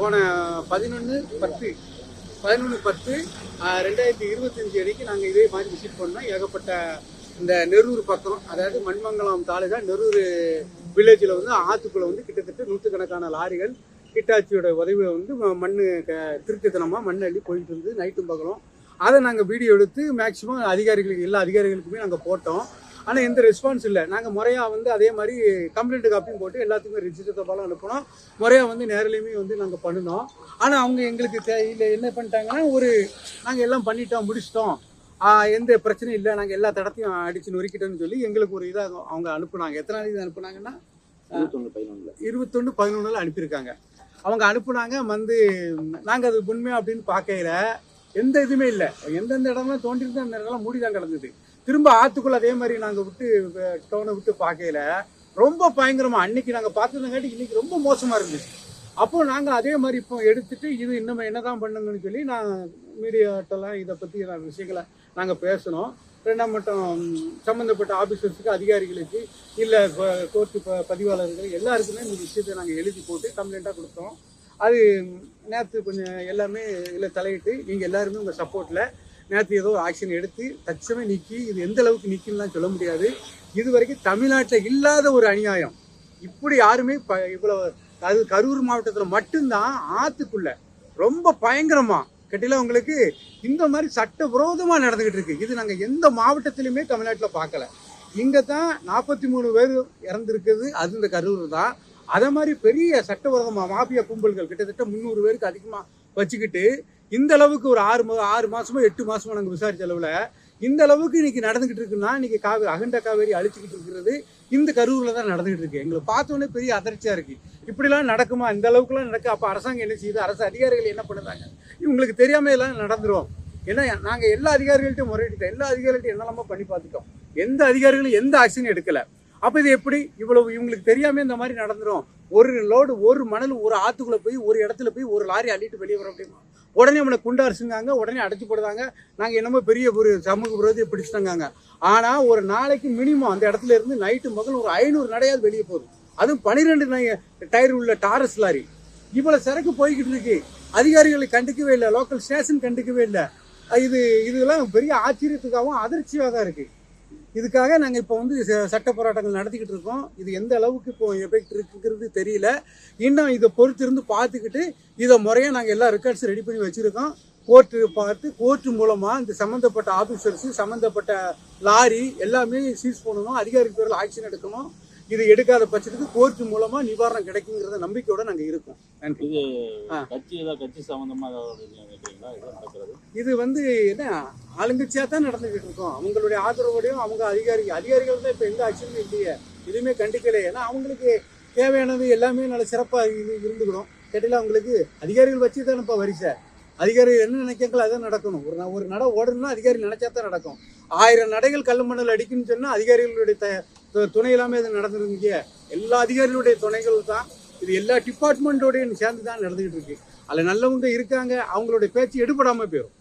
போன பதினொன்று பத்து பதினொன்று பத்து ரெண்டாயிரத்தி இருபத்தஞ்சி அன்னைக்கு நாங்கள் இதே மாதிரி விசிட் பண்ணோம். ஏகப்பட்ட இந்த நெரூர் பக்கம் அதாவது மண்மங்கலம் தாலுகா நெரூர் வில்லேஜில் வந்து ஆற்றுக்குள்ளே வந்து கிட்டத்தட்ட நூற்றுக்கணக்கான லாரிகள் கிட்டாச்சியோட உதவியை வந்து மண் மண்ணு க திருட்டுத்தனமாக மண் அள்ளி போயிட்டு இருந்தது நைட்டும் பகலும். அதை நாங்கள் வீடியோ எடுத்து மேக்ஸிமம் அதிகாரிகளுக்கு எல்லா அதிகாரிகளுக்குமே நாங்கள் போட்டோம். ஆனால் எந்த ரெஸ்பான்ஸ் இல்லை. நாங்கள் முறையாக வந்து அதே மாதிரி கம்ப்ளைண்ட் காப்பியும் போட்டு எல்லாத்துக்குமே ரிஜிஸ்டர் தபாலும் அனுப்பினோம். முறையாக வந்து நேரிலையுமே வந்து நாங்கள் பண்ணினோம். ஆனால் அவங்க எங்களுக்கு இல்லை என்ன பண்ணிட்டாங்கன்னா ஒரு நாங்கள் எல்லாம் பண்ணிட்டோம் முடிச்சிட்டோம். எந்த பிரச்சனையும் இல்லை. நாங்கள் எல்லா தடத்தையும் அடித்து நொறுக்கிட்டோம்னு சொல்லி எங்களுக்கு ஒரு இதாக அவங்க அனுப்புனாங்க. எத்தனை நாளைக்கு அனுப்புனாங்கன்னா? இருபத்தொன்று பதினொன்றில் அனுப்பியிருக்காங்க. அவங்க அனுப்புனாங்க வந்து நாங்கள் அது உண்மை அப்படின்னு பார்க்கையில எந்த இதுவுமே இல்லை. எந்தெந்த இடம்லாம் தோண்டிருந்து அந்த இடம்லாம் மூடி தான் கிடந்தது. திரும்ப ஆற்றுக்குள்ளே அதே மாதிரி நாங்கள் விட்டு டவுனை விட்டு பார்க்கையில ரொம்ப பயங்கரமா அன்னைக்கு நாங்கள் பார்த்ததுங்காட்டி இன்னைக்கு ரொம்ப மோசமாக இருந்துச்சு. அப்போ நாங்கள் அதே மாதிரி இப்போ எடுத்துட்டு இது இன்னும் என்னதான் பண்ணுங்கன்னு சொல்லி நான் மீடியாட்டெல்லாம் இதை பற்றி நான் விஷயங்களை நாங்கள் பேசணும். ரெண்டாம் மட்டும் சம்மந்தப்பட்ட ஆஃபீஸர்ஸுக்கு அதிகாரிகளுக்கு இல்லை கோர்ட்டு ப பதிவாளர்கள் எல்லாருக்குமே இந்த விஷயத்தை நாங்கள் எழுதி போட்டு கம்ப்ளைண்ட்டாக கொடுத்தோம். அது நேற்று கொஞ்சம் எல்லாமே இதில் தலையிட்டு நீங்கள் எல்லாருமே உங்கள் சப்போர்ட்டில் நேற்று ஏதோ ஒரு ஆக்ஷன் எடுத்து தச்சமே நீக்கி இது எந்த அளவுக்கு நிற்கும்லாம் சொல்ல முடியாது. இது வரைக்கும் தமிழ்நாட்டில் இல்லாத ஒரு அநியாயம். இப்படி யாருமே ப இவ்வளோ அது கரூர் மாவட்டத்தில் மட்டும்தான் ஆற்றுக்குள்ள ரொம்ப பயங்கரமாக கட்டில உங்களுக்கு? இந்த மாதிரி சட்ட விரோதமாக நடந்துகிட்டு இருக்கு. இது நாங்கள் எந்த மாவட்டத்திலுமே தமிழ்நாட்டில் பார்க்கல. இங்கே தான் நாற்பத்தி மூணு பேர் இறந்துருக்குது. அது இந்த கரூர் தான். அதே மாதிரி பெரிய சட்டவிரோதமாக மாஃபியா கும்பல்கள் கிட்டத்தட்ட முந்நூறு பேருக்கு அதிகமாக வச்சுக்கிட்டு இந்த அளவுக்கு ஒரு ஆறு ஆறு மாசமோ எட்டு மாசமோ நாங்கள் விசாரிச்ச அளவில் இந்த அளவுக்கு இன்னைக்கு நடந்துகிட்டு இருக்குன்னா இன்னைக்கு காவேரி அகண்ட காவேரி அழிச்சுக்கிட்டு இருக்கிறது இந்த கரூரில் தான் நடந்துகிட்டு இருக்கு. எங்களை பார்த்தோன்னே பெரிய அதிர்ச்சியாக இருக்கு. இப்படிலாம் நடக்குமா? இந்த அளவுக்குலாம் நடக்கு. அப்போ அரசாங்கம் என்ன செய்யுது? அரசு அதிகாரிகள் என்ன பண்ணுறாங்க? இவங்களுக்கு தெரியாம எல்லாம் நடந்துரும். ஏன்னா நாங்கள் எல்லா அதிகாரிகள்ட்டையும் முறையிட்டோம் எல்லா அதிகாரிகள்ட்டையும் என்னெல்லாமோ பண்ணி பார்த்துட்டோம். எந்த அதிகாரிகளும் எந்த ஆக்ஷனும் எடுக்கலை. அப்போ இது எப்படி? இவ்வளவு இவங்களுக்கு தெரியாம இந்த மாதிரி நடந்துரும். ஒரு லோடு ஒரு மணல் ஒரு ஆற்றுக்குள்ளே போய் ஒரு இடத்துல போய் ஒரு லாரி அள்ளிட்டு வெளியே வர முடியுமா? உடனே நம்மளை குண்டாரிசுங்காங்க உடனே அடைச்சி போடுதாங்க நாங்கள் என்னமோ பெரிய ஒரு சமூக விரோதியை பிடிச்சிட்டாங்க ஆனால் ஒரு நாளைக்கு மினிமம் அந்த இடத்துல இருந்து நைட்டு முதல் ஒரு ஐநூறு நடையாவது வெளியே போகுது அதுவும் பனிரெண்டு டயர் உள்ள டாரஸ் லாரி இவ்வளோ சரக்கு போய்கிட்டு இருக்கு. அதிகாரிகளை கண்டுக்கவே இல்லை லோக்கல் ஸ்டேஷன் கண்டுக்கவே இல்லை. இது இதெல்லாம் பெரிய ஆச்சரியத்துக்காகவும் அதிர்ச்சியாக தான் இருக்குது இதுக்காக நாங்கள் இப்போ வந்து சட்ட போராட்டங்கள் நடத்திக்கிட்டு இருக்கோம். இது எந்த அளவுக்கு இப்போ எஃபெக்ட் இருக்குங்கிறது தெரியல. இன்னும் இதை பொறுத்திருந்து பார்த்துக்கிட்டு இதை முறையாக நாங்கள் எல்லா ரெக்கார்ட்ஸும் ரெடி பண்ணி வச்சுருக்கோம். கோர்ட்டு பார்த்து கோர்ட்டு மூலமாக இந்த சம்மந்தப்பட்ட ஆஃபீஸர்ஸு சம்மந்தப்பட்ட லாரி எல்லாமே சீஸ் பண்ணணும். அதிகாரி பேரில் ஆக்ஷன் எடுக்கணும். இது எடுக்காத பட்சத்துக்கு கோர்ட்டு மூலமாக நிவாரணம் கிடைக்குங்கிறத நம்பிக்கையோட நாங்கள் இருக்கோம். நன்றி. கட்சி கட்சி சம்பந்தமா இது வந்து என்ன ஆளுங்கட்சியாக தான் நடந்துகிட்டு இருக்கோம். அவங்களுடைய ஆதரவோடையும் அவங்க அதிகாரி அதிகாரிகள் தான் இப்போ எந்த ஆட்சியும் இல்லையே. எதுவுமே கண்டிக்கலை. ஏன்னா அவங்களுக்கு தேவையானது எல்லாமே நல்ல சிறப்பாக இது இருந்துக்கணும். கேட்டால அவங்களுக்கு அதிகாரிகள் வச்சு தான் இப்போ வரிசை அதிகாரிகள் என்ன நினைக்கிறாங்களோ அதான் நடக்கணும். ஒரு ந- ஒரு நட ஓடணும்னா அதிகாரி நினைச்சா தான் நடக்கும். ஆயிரம் நடைகள் கள்ள மணல் அடிக்குன்னு சொன்னால் அதிகாரிகளுடைய த துணை இல்லாமல் இது நடந்துருந்தீங்க எல்லா அதிகாரிகளுடைய துணைகள் தான். இது எல்லா டிபார்ட்மெண்ட்டோடையும் சேர்ந்து தான் நடந்துகிட்டு இருக்கு. அதில் நல்லவங்க இருக்காங்க அவங்களுடைய பேச்சு எடுபடாமல் போயிடும்